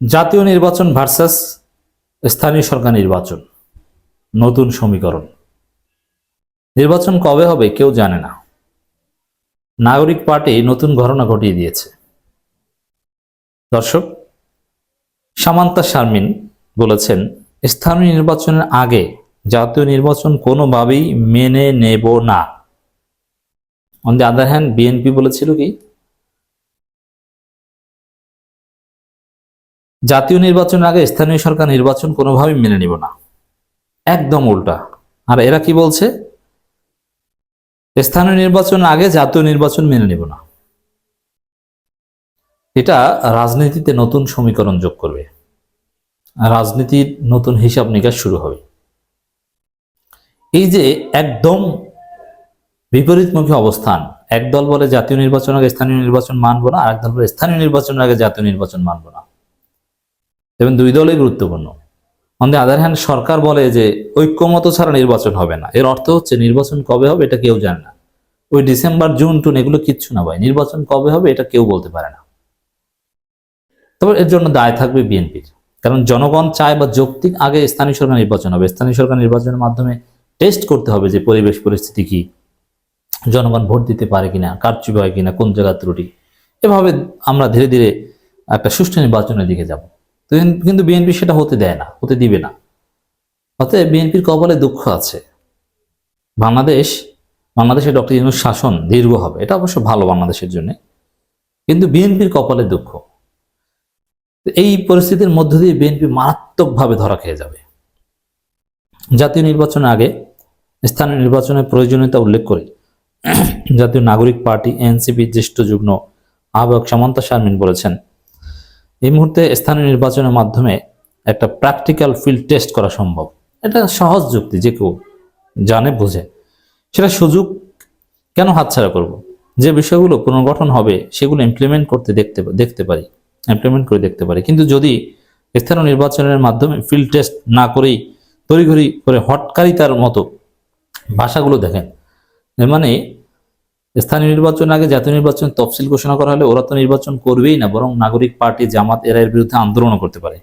জাতীয় নির্বাচন ভার্সাস স্থানীয় সরকার নির্বাচন। নতুন সমীকরণ। নির্বাচন কবে হবে কেউ জানে না। নাগরিক পার্টি নতুন ঘটনা ঘটিয়ে দিয়েছে। দর্শক, সামান্তা শারমিন বলেছেন, স্থানীয় নির্বাচনের আগে জাতীয় নির্বাচন কোনোভাবেই মেনে নেব না। On the other hand BNP বলেছিল কি জাতীয় নির্বাচনের আগে স্থানীয় সরকার নির্বাচন কোনোভাবেই মেনে নিব না। একদম উল্টা। আর এরা কি বলছে? স্থানীয় নির্বাচন আগে জাতীয় নির্বাচন মেনে নিব না। এটা রাজনীতিতে নতুন সমীকরণ যোগ করবে। রাজনীতির নতুন হিসাব নিকাশ শুরু হবে। এই যে একদম বিপরীতমুখী অবস্থান, একদল বলে জাতীয় নির্বাচন আগে স্থানীয় নির্বাচন মানব না আর একদল বলে স্থানীয় নির্বাচনের আগে জাতীয় নির্বাচন মানব না। এবং দুই দলই গুরুত্বপূর্ণ। অন দি আদার হ্যান্ড সরকার বলে যে ঐক্যমত ছাড়া নির্বাচন হবে না। এর অর্থ হচ্ছে নির্বাচন কবে হবে এটা কেউ জানে না। ওই ডিসেম্বর, জুন, টুন এগুলো কিচ্ছু না ভাই। নির্বাচন কবে হবে এটা কেউ বলতে পারে না। তবে এর জন্য দায় থাকবে বিএনপির। কারণ জনগণ চায় বা যৌক্তিক আগে স্থানীয় সরকার নির্বাচন হবে। স্থানীয় সরকার নির্বাচনের মাধ্যমে টেস্ট করতে হবে যে পরিবেশ পরিস্থিতি কি। জনগণ ভোট দিতে পারে কিনা, কারচুপি হয় কিনা, কোন জায়গার ত্রুটি। এভাবে আমরা ধীরে ধীরে একটা সুষ্ঠু নির্বাচনের দিকে যাব। কিন্তু বিএনপি সেটা হতে দেয় না, হতে দিবে না। অতএব বিএনপির কপালে দুঃখ আছে। বাংলাদেশ, বাংলাদেশের ডক্টর ইউনুস শাসন দীর্ঘ হবে, এটা অবশ্য ভালো বাংলাদেশের জন্য। কিন্তু বিএনপির কপালে দুঃখ। এই পরিস্থিতির মধ্য দিয়ে বিএনপি মারাত্মকভাবে ধরা খেয়ে যাবে। জাতীয় নির্বাচনের আগে, স্থানীয় নির্বাচনের প্রয়োজনীয়তা উল্লেখ করে জাতীয় নাগরিক পার্টি, এনসিপির জ্যেষ্ঠ যুগ্ম আহ্বায়ক সামন্তা শারমিন বলেছেন এই মুহূর্তে স্থানীয় নির্বাচনের মাধ্যমে একটা প্র্যাকটিক্যাল ফিল্ড টেস্ট করা সম্ভব। এটা সহজ যুক্তি, যে কেউ জানে, বোঝে। সেটা সুযোগ কেন হাতছাড়া করব? যে বিষয়গুলো পুনর্গঠন হবে, সেগুলো ইমপ্লিমেন্ট করতে দেখতে দেখতে পারি ইমপ্লিমেন্ট করে দেখতে পারি। কিন্তু যদি স্থানীয় নির্বাচনের মাধ্যমে ফিল্ড টেস্ট না করেই, তড়িঘড়ি করে হটকারিতার মতো ভাষাগুলো দেখেন মানে স্থানীয় নির্বাচন আগে জাতীয় নির্বাচন তফসিল ঘোষণা করা হলে ওরা তো নির্বাচন করবেই না, বরং নাগরিক পার্টি, জামাত এরা এর বিরুদ্ধে আন্দোলনও করতে পারে।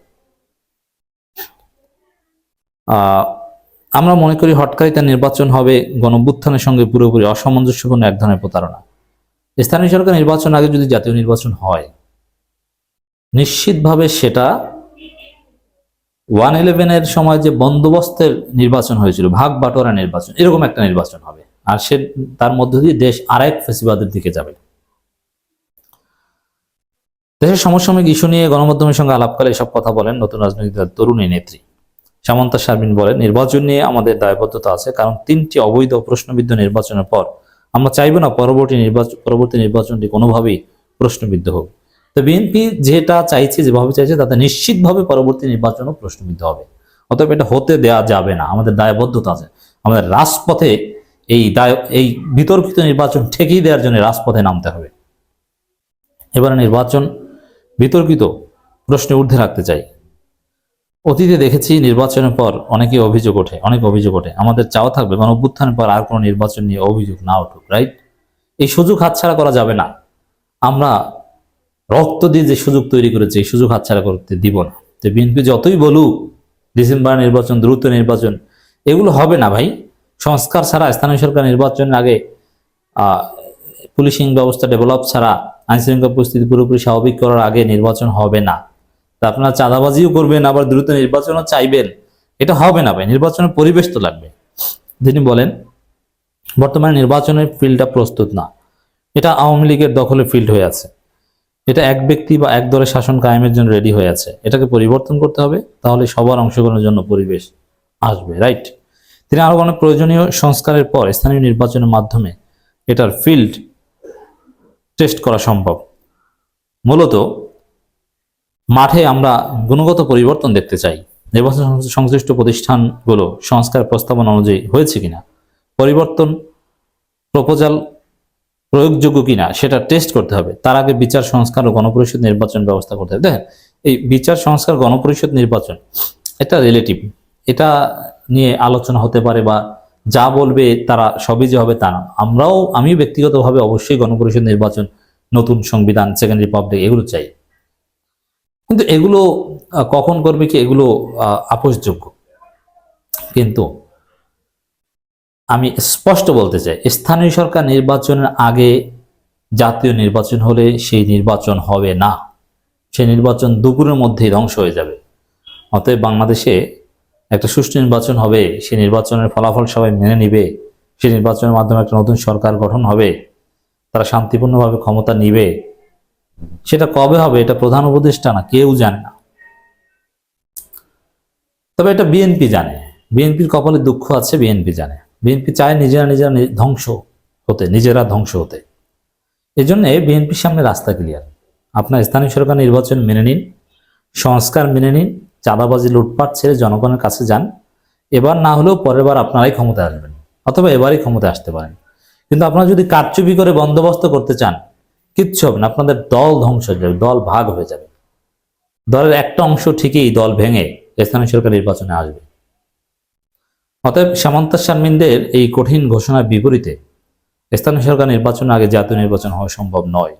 আমরা মনে করি হটকারিতা নির্বাচন হবে গণভ্যুত্থানের সঙ্গে পুরোপুরি অসামঞ্জস্যপূর্ণ এক ধরনের প্রতারণা। স্থানীয় সরকার নির্বাচন আগে যদি জাতীয় নির্বাচন হয়, নিশ্চিতভাবে সেটা ওয়ান ইলেভেনের সময় যে বন্দোবস্তের নির্বাচন হয়েছিল, ভাগ বাটোয়ারা নির্বাচন, এরকম একটা নির্বাচন হবে। আর সে তার মধ্য দিয়ে দেশ আরেক ফেসিবাদের দিকে যাবে। দেশের সমসাময়িক ইস্যু নিয়ে গণমাধ্যমের সঙ্গে আলাপকালে এসব কথা বলেন নতুন রাজনৈতিক দল তরুণী নেত্রী। সামন্তা শারমিন বলেন, নির্বাচন নিয়ে আমাদের দায়বদ্ধতা আছে, কারণ তিনটি অবৈধ প্রশ্নবিদ্ধ নির্বাচনের পর আমরা চাইব না পরবর্তী নির্বাচন পরবর্তী নির্বাচনটি কোনোভাবেই প্রশ্নবিদ্ধ হোক। তো বিএনপি যেটা চাইছে, যেভাবে চাইছে, তাতে নিশ্চিতভাবে পরবর্তী নির্বাচনও প্রশ্নবিদ্ধ হবে। অতএব এটা হতে দেয়া যাবে না। আমাদের দায়বদ্ধতা আছে। আমাদের রাজপথে এই দায়, এই বিতর্কিত নির্বাচন ঠেকিয়ে দেওয়ার জন্য রাজপথে নামতে হবে। এবারে নির্বাচন বিতর্কিত প্রশ্নে ঊর্ধ্বে রাখতে চাই। অতীতে দেখেছি নির্বাচনের পর অনেকে অভিযোগ ওঠে, অনেক অভিযোগ ওঠে। আমাদের চাওয়া থাকবে গণ অভ্যুত্থানের পর আর কোনো নির্বাচন নিয়ে অভিযোগ না উঠুক রাইট এই সুযোগ হাতছাড়া করা যাবে না। আমরা রক্ত দিয়ে যে সুযোগ তৈরি করেছে, এই সুযোগ হাতছাড়া করতে দিব না। তো বিএনপি যতই বলুক, ডিসেম্বর নির্বাচন, দ্রুত নির্বাচন, এগুলো হবে না ভাই। সংস্কার ছাড়া, স্থানীয় সরকার নির্বাচনের আগে পুলিশিং ব্যবস্থা ডেভেলপ ছাড়া আইন আইনশৃঙ্খলা পরিস্থিতি পুরোপুরি স্বাভাবিক করার আগে নির্বাচন হবে না। তা আপনারা চাঁদাবাজিও করবেন, আবার দ্রুত নির্বাচনও চাইবেন। এটা হবে না ভাই, নির্বাচনের পরিবেশ তো লাগবে। তিনি বলেন, বর্তমানে নির্বাচনের ফিল্ডটা প্রস্তুত না। এটা আওয়ামী লীগের দখলে ফিল্ড হয়ে আছে। এটা এক ব্যক্তি বা এক দলের শাসন কায়েমের জন্য রেডি হয়ে আছে। এটাকে পরিবর্তন করতে হবে, তাহলে সবার অংশগ্রহণের জন্য পরিবেশ আসবে রাইট তিনি আরও অনেক প্রয়োজনীয় সংস্কারের পর স্থানীয় নির্বাচনের মাধ্যমে এটার ফিল্ড টেস্ট করা সম্ভব। মূলত মাঠে আমরা গুণগত পরিবর্তন দেখতে চাই। নির্বাচন সংশ্লিষ্ট প্রতিষ্ঠানগুলো সংস্কার প্রস্তাবনা অনুযায়ী হয়েছে কিনা, পরিবর্তন প্রপোজাল প্রয়োগযোগ্য কিনা সেটা টেস্ট করতে হবে। তার আগে বিচার, সংস্কার ও গণপরিষদ নির্বাচন ব্যবস্থা করতে হবে। দেখেন, এই বিচার, সংস্কার, গণপরিষদ নির্বাচন, এটা রিলেটিভ এটা নিয়ে আলোচনা হতে পারে বা যা বলবে তারা সবই যে হবে তা না। আমরাও, আমি ব্যক্তিগতভাবে অবশ্যই গণপরিষদ নির্বাচন, নতুন সংবিধান সেকেন্ড রিপাবলিক এগুলো চাই। কিন্তু এগুলো কখন করবে কি এগুলো আপোষযোগ্য। কিন্তু আমি স্পষ্ট বলতে চাই, স্থানীয় সরকার নির্বাচনের আগে জাতীয় নির্বাচন হলে সেই নির্বাচন হবে না। সেই নির্বাচন দুপুরের মধ্যেই ধ্বংস হয়ে যাবে। অতএব বাংলাদেশে একটা সুষ্ঠু নির্বাচন হবে সেই নির্বাচনের ফলাফল সবাই মেনে নিবে সেই নির্বাচনের মাধ্যমে একটা নতুন সরকার গঠন হবে, তারা শান্তিপূর্ণভাবে ক্ষমতা নিবে। সেটা কবে হবে, এটা প্রধান উপদেষ্টা না, কেউ জানে না। তবে এটা বিএনপি জানে, বিএনপির কপালে দুঃখ আছে, বিএনপি জানে। বিএনপি চায় নিজেরা নিজেরা ধ্বংস হতে, নিজেরা ধ্বংস হতে। এই জন্যে বিএনপির সামনে রাস্তা ক্লিয়ার আপনার স্থানীয় সরকার নির্বাচন মেনে নিন, সংস্কার মেনে নিন চাঁদাবাজি লুটপাট ছেড়ে জনগণের কাছে যান। এবার না হলেও পরের বার আপনারাই ক্ষমতায় আসবেন, অথবা এবারই ক্ষমতায় আসতে পারেন। কিন্তু আপনারা যদি কারচুপি করে বন্দোবস্ত করতে চান, কিচ্ছু হবে না, আপনাদের দল ধ্বংস হয়ে যাবে, দল ভাগ হয়ে যাবে। দলের একটা অংশ ঠিকই দল ভেঙে স্থানীয় সরকার নির্বাচনে আসবে। অতএব সামন্তা শারমিনদের এই কঠিন ঘোষণার বিপরীতে স্থানীয় সরকার নির্বাচনের আগে জাতীয় নির্বাচন হওয়া সম্ভব নয়।